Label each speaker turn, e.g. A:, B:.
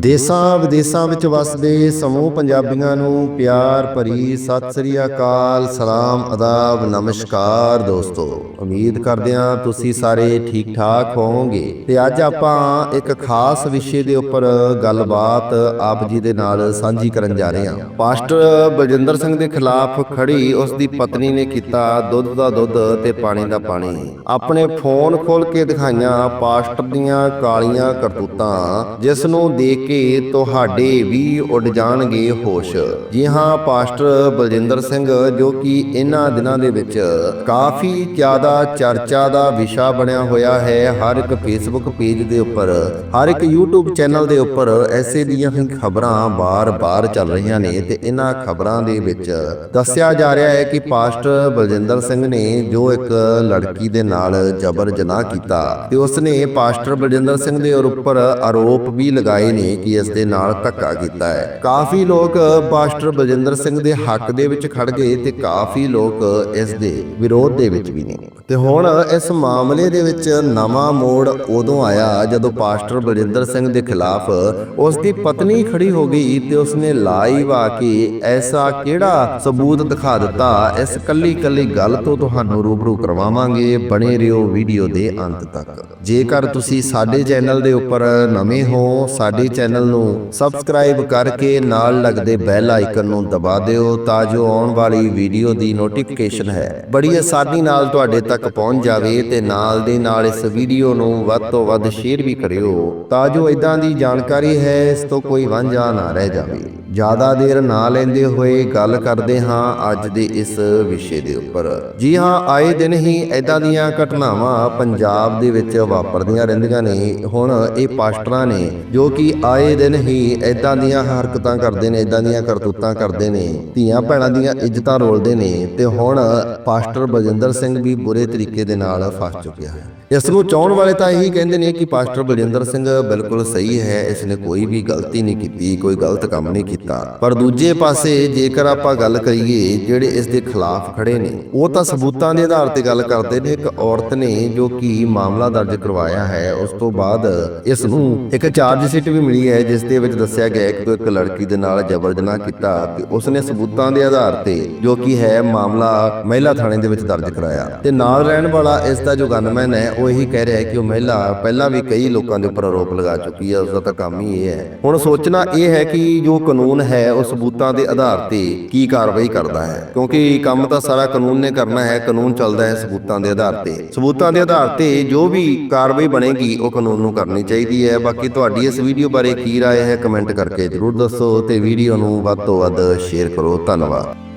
A: ਦੇਸਾਂ ਵਿਦੇਸਾਂ ਵਿੱਚ ਵਸਦੇ ਸਮੂਹ ਪੰਜਾਬੀਆਂ ਨੂੰ ਪਿਆਰ ਭਰੀ ਸਤਿ ਸ੍ਰੀ ਅਕਾਲ, ਸਲਾਮ, ਅਦਾਬ, ਨਮਸਕਾਰ ਦੋਸਤੋ। ਉਮੀਦ ਕਰਦੇ ਹਾਂ ਤੁਸੀਂ ਸਾਰੇ ਠੀਕ ਠਾਕ ਹੋਵੋਗੇ। ਤੇ ਅੱਜ ਆਪਾਂ ਇੱਕ ਖਾਸ ਵਿਸ਼ੇ ਦੇ ਉੱਪਰ ਗੱਲਬਾਤ ਆਪ ਜੀ ਦੇ ਨਾਲ ਸਾਂਝੀ ਕਰਨ ਜਾ ਰਹੇ ਹਾਂ। ਪਾਸਟਰ ਬਲਜਿੰਦਰ ਸਿੰਘ ਦੇ ਖਿਲਾਫ ਖੜੀ ਉਸ ਦੀ ਪਤਨੀ ਨੇ ਕੀਤਾ ਦੁੱਧ ਦਾ ਦੁੱਧ ਤੇ ਪਾਣੀ ਦਾ ਪਾਣੀ। ਆਪਣੇ ਫੋਨ ਖੋਲ ਕੇ ਦਿਖਾਈਆਂ ਪਾਸਟਰ ਦੀਆਂ ਕਾਲੀਆਂ ਕਰਤੂਤਾਂ, ਜਿਸ ਨੂੰ ਦੇਖ ਕੇ ਤੁਹਾਡੇ ਵੀ ਉੱਡ ਜਾਣਗੇ ਹੋਸ਼। ਜੀ ਹਾਂ ਪਾਸਟਰ ਬਲਜਿੰਦਰ ਸਿੰਘ, ਜੋ ਕਿ ਇਹਨਾਂ ਦਿਨਾਂ ਦੇ ਵਿੱਚ ਕਾਫੀ ਜ਼ਿਆਦਾ ਚਰਚਾ ਦਾ ਵਿਸ਼ਾ ਬਣਿਆ ਹੋਇਆ ਹੈ ਹਰ ਇੱਕ ਫੇਸਬੁੱਕ ਪੇਜ ਦੇ ਉੱਪਰ, ਹਰ ਇੱਕ YouTube ਚੈਨਲ ਦੇ ਉੱਪਰ, ਐਸੇ ਦੀਆਂ ਹੀ ਖਬਰਾਂ ਬਾਰ-ਬਾਰ ਚੱਲ ਰਹੀਆਂ ਨੇ ਤੇ ਇਹਨਾਂ ਖਬਰਾਂ ਦੇ ਵਿੱਚ ਦੱਸਿਆ ਜਾ ਰਿਹਾ ਹੈ ਕਿ ਪਾਸਟਰ ਬਲਜਿੰਦਰ ਸਿੰਘ ਨੇ ਜੋ ਇੱਕ ਲੜਕੀ ਦੇ ਨਾਲ ਜਬਰ ਜਨਾਹ ਕੀਤਾ ਤੇ ਉਸਨੇ ਪਾਸਟਰ ਬਲਜਿੰਦਰ ਸਿੰਘ ਦੇ ਉੱਪਰ ਆਰੋਪ ਵੀ ਲਗਾਏ ਨੇ ਕਿ ਇਸ ਦੇ ਨਾਲ ਧੱਕਾ ਕੀਤਾ ਹੈ। ਕਾਫੀ ਲੋਕ ਪਾਸਟਰ ਬਲਜਿੰਦਰ ਸਿੰਘ ਦੇ ਹੱਕ ਦੇ ਵਿੱਚ ਖੜ ਗਏ ਤੇ ਕਾਫੀ ਲੋਕ ਇਸ ਦੇ ਵਿਰੋਧ ਦੇ ਵਿੱਚ ਵੀ ਨੇ। ਤੇ ਹੁਣ ਇਸ ਮਾਮਲੇ ਦੇ ਵਿੱਚ ਨਵਾਂ ਮੋੜ ਉਦੋਂ ਆਇਆ ਜਦੋਂ ਪਾਸਟਰ ਬਲਜਿੰਦਰ ਸਿੰਘ ਦੇ ਖਿਲਾਫ ਉਸ ਦੀ ਪਤਨੀ ਖੜੀ ਹੋ ਗਈ ਤੇ ਉਸਨੇ ਲਾਈਵ ਆ ਕੇ ਐਸਾ ਕਿਹੜਾ ਸਬੂਤ ਦਿਖਾ ਦਿੱਤਾ, ਇਸ ਕੱਲੀ ਕੱਲੀ ਗੱਲ ਤੋਂ ਤੁਹਾਨੂੰ ਰੂਬਰੂ ਕਰਵਾਵਾਂਗੇ ਬਣੇ ਰਹੋ ਵੀਡੀਓ ਦੇ ਅੰਤ ਤੱਕ। ਜੇਕਰ ਤੁਸੀਂ ਸਾਡੇ ਚੈਨਲ ਦੇ ਉੱਪਰ ਨਵੇਂ ਹੋ, ਸਾਡੇ ਚੈਨਲ ਨੂੰ ਸਬਸਕ੍ਰਾਈਬ ਕਰਕੇ ਨਾਲ ਲੱਗਦੇ ਬੈਲ ਆਈਕਨ ਨੂੰ ਦਬਾ ਦਿਓ ਤਾਂ ਜੋ ਆਉਣ ਵਾਲੀ ਵੀਡੀਓ ਦੀ ਨੋਟੀਫਿਕੇਸ਼ਨ ਹੈ। ਬੜੀ ਆਸਾਨੀ ਨਾਲ ਤੁਹਾਡੇ ਤੱਕ ਪਹੁੰਚ ਜਾਵੇ ਤੇ ਨਾਲ ਦੇ ਨਾਲ ਇਸ ਵੀਡੀਓ ਨੂੰ ਵੱਧ ਤੋਂ ਵੱਧ ਸ਼ੇਅਰ ਵੀ ਕਰਿਓ ਤਾਂ ਜੋ ਇਦਾਂ ਦੀ ਜਾਣਕਾਰੀ ਹੈ, ਇਸ ਤੋਂ ਕੋਈ ਵਾਂਝਾ ਨਾ ਰਹਿ ਜਾਵੇ। ਜ਼ਿਆਦਾ ਦੇਰ ਨਾ ਲੈਂਦੇ ਹੋਏ ਗੱਲ ਕਰਦੇ ਹਾਂ ਅੱਜ ਦੇ ਇਸ ਵਿਸ਼ੇ ਦੇ ਉੱਪਰ। ਜੀ ਹਾਂ, ਆਏ ਦਿਨ ਹੀ ਇਦਾਂ ਦੀਆਂ ਘਟਨਾਵਾਂ ਪੰਜਾਬ ਦੇ ਵਿੱਚ ਵਾਪਰਦੀਆਂ ਰਹਿੰਦੀਆਂ ਨੇ। ਹੁਣ ਇਹ ਪਾਸਟਰਾਂ ਨੇ ਜੋ ਕਿ ਆਏ ਦਿਨ ਹੀ ਇਦਾਂ ਦੀਆਂ ਹਰਕਤਾਂ ਕਰਦੇ ਨੇ ਇਦਾਂ ਦੀਆਂ ਕਰਤੂਤਾਂ ਕਰਦੇ ਨੇ। ਧੀਆਂ ਭੈਣਾਂ ਦੀਆਂ ਇੱਜ਼ਤਾਂ ਰੋਲਦੇ ਨੇ ਤੇ ਹੁਣ ਪਾਸਟਰ ਬਲਜਿੰਦਰ ਸਿੰਘ ਵੀ ਬੁਰੇ ਤਰੀਕੇ ਦੇ ਨਾਲ ਫਸ ਚੁੱਕਿਆ ਹੈ ਇਸ ਨੂੰ ਚਾਹਣ ਵਾਲੇ ਤਾਂ ਇਹੀ ਕਹਿੰਦੇ ਨੇ ਕਿ ਪਾਸਟਰ ਬਲਜਿੰਦਰ ਸਿੰਘ ਬਿਲਕੁਲ ਸਹੀ ਹੈ, ਇਸ ਨੇ ਕੋਈ ਵੀ ਗਲਤੀ ਨਹੀਂ ਕੀਤੀ, ਕੋਈ ਗਲਤ ਕੰਮ ਨਹੀਂ ਕੀਤਾ। ਪਰ ਦੂਜੇ ਪਾਸੇ ਜੇਕਰ ਆਪਾਂ ਗੱਲ ਕਰੀਏ, ਜਿਹੜੇ ਇਸ ਦੇ ਖਿਲਾਫ ਖੜੇ ਨੇ, ਉਹ ਤਾਂ ਸਬੂਤਾਂ ਦੇ ਆਧਾਰ ਤੇ ਗੱਲ ਕਰਦੇ ਨੇ। ਇੱਕ ਔਰਤ ਨੇ ਜੋ ਕਿ ਮਾਮਲਾ ਦਰਜ ਕਰਵਾਇਆ ਹੈ, ਉਸ ਤੋਂ ਬਾਅਦ ਇਸ ਨੂੰ ਇੱਕ ਚਾਰਜ ਸ਼ੀਟ ਵੀ ਮਿਲੀ ਹੈ, ਜਿਸ ਦੇ ਵਿੱਚ ਦੱਸਿਆ ਗਿਆ ਹੈ ਕਿ ਇੱਕ ਲੜਕੀ ਦੇ ਨਾਲ ਜ਼ਬਰ ਜਨਾਹ ਕੀਤਾ ਤੇ ਉਸ ਸਬੂਤਾਂ ਦੇ ਆਧਾਰ ਤੇ ਜੋ ਕਿ ਹੈ ਮਾਮਲਾ ਮਹਿਲਾ ਥਾਣੇ ਦੇ ਵਿੱਚ ਦਰਜ ਕਰਾਇਆ। ਤੇ ਨਾਲ ਰਹਿਣ ਵਾਲਾ ਇਸ ਦਾ ਜੋ ਗਨਮੈਨ ਹੈ, ਉਹ ਇਹੀ ਕਹਿ ਰਿਹਾ ਹੈ ਕਿ ਉਹ ਮਹਿਲਾ ਪਹਿਲਾਂ ਵੀ ਕਈ ਲੋਕਾਂ ਦੇ ਉੱਪਰ ਆਰੋਪ ਲਗਾ ਚੁੱਕੀ ਹੈ ਉਸ ਦਾ ਤਾਂ ਕੰਮ ਹੀ ਇਹ ਹੈ। ਹੁਣ ਸੋਚਣਾ ਇਹ ਹੈ ਕਿ ਜੋ ਕਾਨੂੰਨ ਹੈ, ਉਹ ਸਬੂਤਾਂ ਦੇ ਆਧਾਰ ਤੇ ਕੀ ਕਾਰਵਾਈ ਕਰਦਾ ਹੈ। ਕਿਉਂਕਿ ਕੰਮ ਤਾਂ ਸਾਰਾ ਕਾਨੂੰਨ ਨੇ ਕਰਨਾ ਹੈ, ਕਾਨੂੰਨ ਚੱਲਦਾ ਹੈ ਸਬੂਤਾਂ ਦੇ ਆਧਾਰ ਤੇ। ਸਬੂਤਾਂ ਦੇ ਆਧਾਰ ਤੇ ਜੋ ਵੀ ਕਾਰਵਾਈ ਬਣੇਗੀ, ਉਹ ਕਾਨੂੰਨ ਨੂੰ ਕਰਨੀ ਚਾਹੀਦੀ ਹੈ। ਬਾਕੀ ਤੁਹਾਡੀ ਇਸ ਵੀਡੀਓ ਬਾਰੇ ਕੀ رائے ਹੈ ਕਮੈਂਟ ਕਰਕੇ ਜਰੂਰ ਦੱਸੋ ਤੇ ਵੀਡੀਓ ਨੂੰ ਵੱਧ ਤੋਂ ਵੱਧ ਸ਼ੇਅਰ ਕਰੋ ਧੰਨਵਾਦ